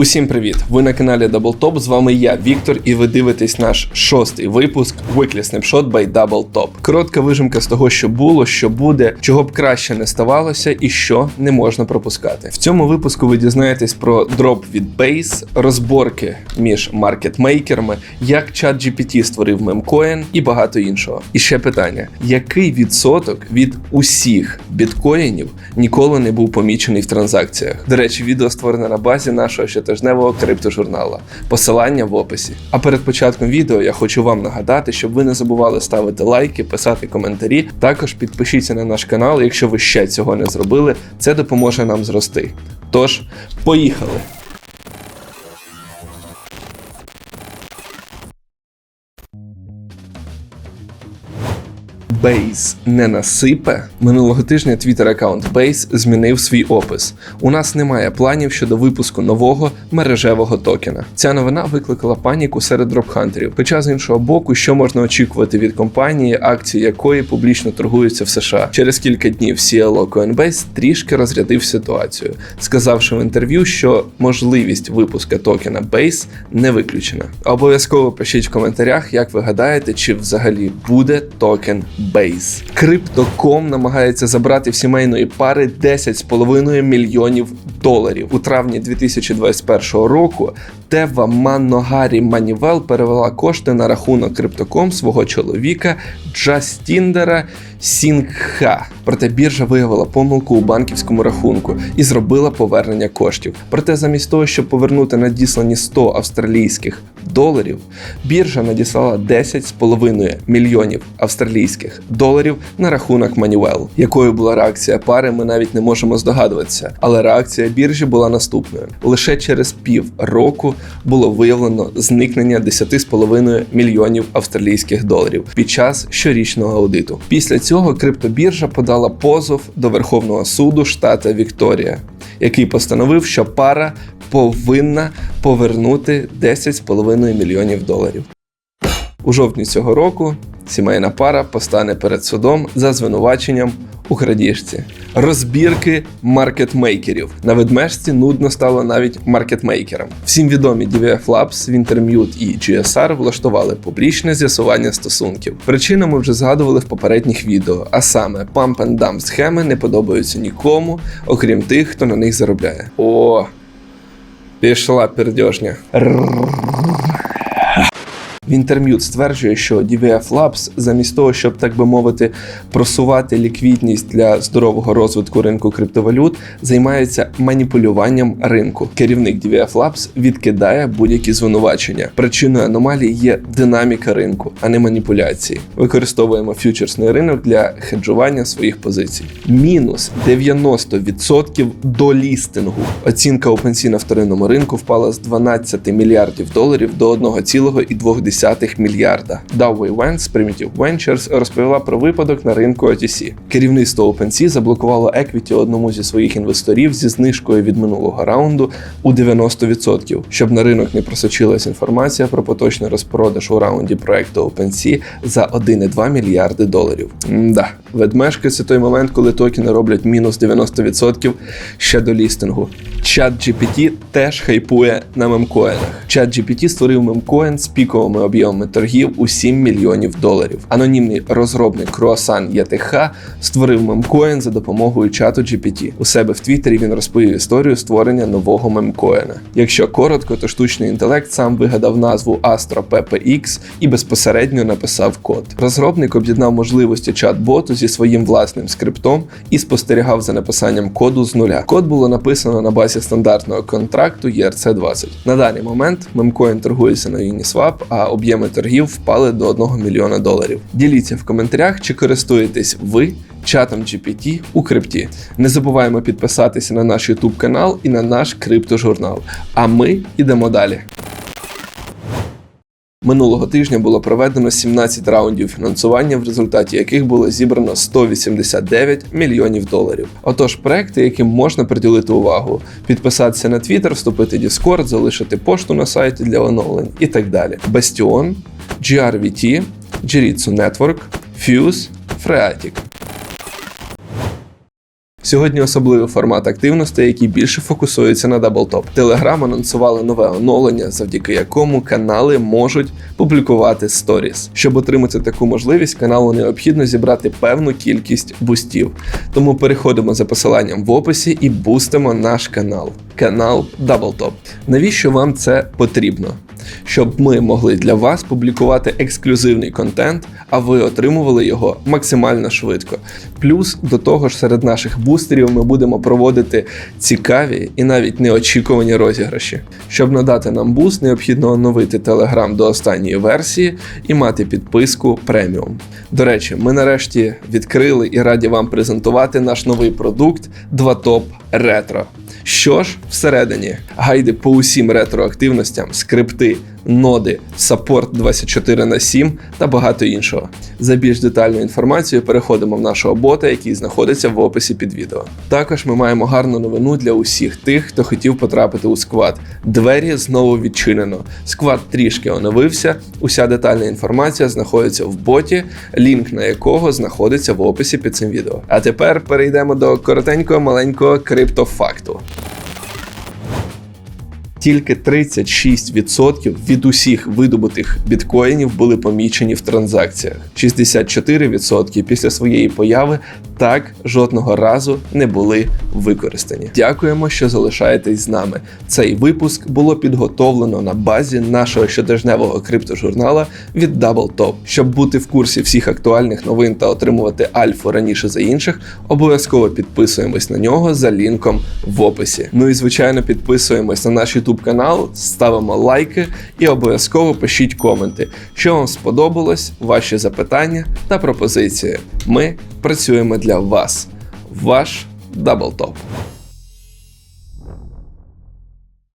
Усім привіт! Ви на каналі Double З вами я, Віктор, і ви дивитесь наш шостий випуск Weekly Snapshot by Double Top. Коротка вижимка з того, що було, що буде, чого б краще не ставалося, і що не можна пропускати. В цьому випуску ви дізнаєтесь про дроп від Base, розборки між маркетмейкерами, як ChatGPT створив мемкоін і багато іншого. І ще питання: який відсоток від усіх біткоїнів ніколи не був помічений в транзакціях? До речі, відео створене на базі нашого щотижневого криптожурнала. Посилання в описі. А перед початком відео я хочу вам нагадати, щоб ви не забували ставити лайки, писати коментарі. Також підпишіться на наш канал, якщо ви ще цього не зробили. Це допоможе нам зрости. Тож, поїхали! Base не насипе. Минулого тижня твіттер аккаунт Base змінив свій опис. У нас немає планів щодо випуску нового мережевого токена. Ця новина викликала паніку серед дропхантерів. Хоча з іншого боку, що можна очікувати від компанії, акції якої публічно торгуються в США. Через кілька днів CLO Coinbase трішки розрядив ситуацію, сказавши в інтерв'ю, що можливість випуска токена Base не виключена. Обов'язково пишіть в коментарях, як ви гадаєте, чи взагалі буде токен Base. Crypto.com намагається забрати в сімейної пари 10,5 мільйонів доларів. У травні 2021 року Тева Манногарі Манівел перевела кошти на рахунок Crypto.com свого чоловіка Джастіндера Сінгха. Проте біржа виявила помилку у банківському рахунку і зробила повернення коштів. Проте, замість того, щоб повернути надіслані 100 австралійських доларів, біржа надіслала 10,5 мільйонів австралійських доларів на рахунок Манівел. Якою була реакція пари, ми навіть не можемо здогадуватися. Але реакція біржі була наступною: лише через пів року було виявлено зникнення 10,5 мільйонів австралійських доларів під час щорічного аудиту. Після цього криптобіржа подала позов до Верховного суду штата Вікторія, який постановив, що пара повинна повернути 10,5 мільйонів доларів. У жовтні цього року сімейна пара постане перед судом за звинуваченням у крадіжці. Розбірки маркетмейкерів. На ведмежці нудно стало навіть маркетмейкерам. Всім відомі DVF Labs, Wintermute і GSR влаштували публічне з'ясування стосунків. Причину ми вже згадували в попередніх відео, а саме dump схеми не подобаються нікому, окрім тих, хто на них заробляє. О, пішла пердьожня. Вінтермют стверджує, що DVF Labs, замість того, щоб так би мовити, просувати ліквідність для здорового розвитку ринку криптовалют, займається маніпулюванням ринку. Керівник DVF Labs відкидає будь-які звинувачення. Причиною аномалії є динаміка ринку, а не маніпуляції. Використовуємо фьючерсний ринок для хеджування своїх позицій. Мінус 90% до лістингу. Оцінка OpenSea на вторинному ринку впала з 12 мільярдів доларів до 1,2 мільярда. Dowey Wentz з Primitive Ventures розповіла про випадок на ринку OTC. Керівництво OpenSea заблокувало еквіті одному зі своїх інвесторів зі знижкою від минулого раунду у 90%, щоб на ринок не просочилась інформація про поточний розпродаж у раунді проекту OpenSea за 1,2 мільярди доларів. Мда, ведмежки це той момент, коли токени роблять мінус 90% ще до лістингу. ChatGPT теж хайпує на мемкоїнах. ChatGPT створив мемкоін з піковими об'ємами торгів у 7 мільйонів доларів. Анонімний розробник Круасан ЯТХ створив мемкоін за допомогою чату GPT. У себе в Твіттері він розповів історію створення нового мемкоїна. Якщо коротко, то штучний інтелект сам вигадав назву Astro PPX і безпосередньо написав код. Розробник об'єднав можливості чат-боту зі своїм власним скриптом і спостерігав за написанням коду з нуля. Код було написано на базі стандартного контракту ERC20. На даний момент мемкоін торгується на Uniswap, а об'єми торгів впали до 1 мільйона доларів. Діліться в коментарях, чи користуєтесь ви чатом GPT у крипті. Не забуваємо підписатися на наш YouTube канал і на наш криптожурнал. А ми йдемо далі. Минулого тижня було проведено 17 раундів фінансування, в результаті яких було зібрано 189 мільйонів доларів. Отож, проекти, яким можна приділити увагу, підписатися на Twitter, вступити в Discord, залишити пошту на сайті для оновлень і так далі. Bastion, GRVT, Jiritsu Network, Fuse, Freatic. Сьогодні особливий формат активностей, який більше фокусується на даблтоп. Телеграм анонсували нове оновлення, завдяки якому канали можуть публікувати сторіс. Щоб отримати таку можливість, каналу необхідно зібрати певну кількість бустів. Тому переходимо за посиланням в описі і бустимо наш канал. Канал Даблтоп. Навіщо вам це потрібно? Щоб ми могли для вас публікувати ексклюзивний контент, а ви отримували його максимально швидко. Плюс до того ж, серед наших бустерів ми будемо проводити цікаві і навіть неочікувані розіграші. Щоб надати нам буст, необхідно оновити Telegram до останньої версії і мати підписку преміум. До речі, ми нарешті відкрили і раді вам презентувати наш новий продукт 2Top Retro. Що ж всередині? Гайди по усім ретроактивностям, скрипти, ноди, саппорт 24 на 7 та багато іншого. За більш детальною інформацією переходимо в нашого бота, який знаходиться в описі під відео. Також ми маємо гарну новину для усіх тих, хто хотів потрапити у сквад. Двері знову відчинено. Сквад трішки оновився. Уся детальна інформація знаходиться в боті, лінк на якого знаходиться в описі під цим відео. А тепер перейдемо до коротенького маленького криптофакту. Тільки 36% від усіх видобутих біткоїнів були помічені в транзакціях. 64% після своєї появи так жодного разу не були використані. Дякуємо, що залишаєтесь з нами. Цей випуск було підготовлено на базі нашого щотижневого криптожурнала від DoubleTop. Щоб бути в курсі всіх актуальних новин та отримувати альфу раніше за інших, обов'язково підписуємось на нього за лінком в описі. Ну і звичайно, підписуємось на наш YouTube канал, ставимо лайки і обов'язково пишіть коменти, що вам сподобалось, ваші запитання та пропозиції. Ми працюємо для вас. Ваш Даблтоп.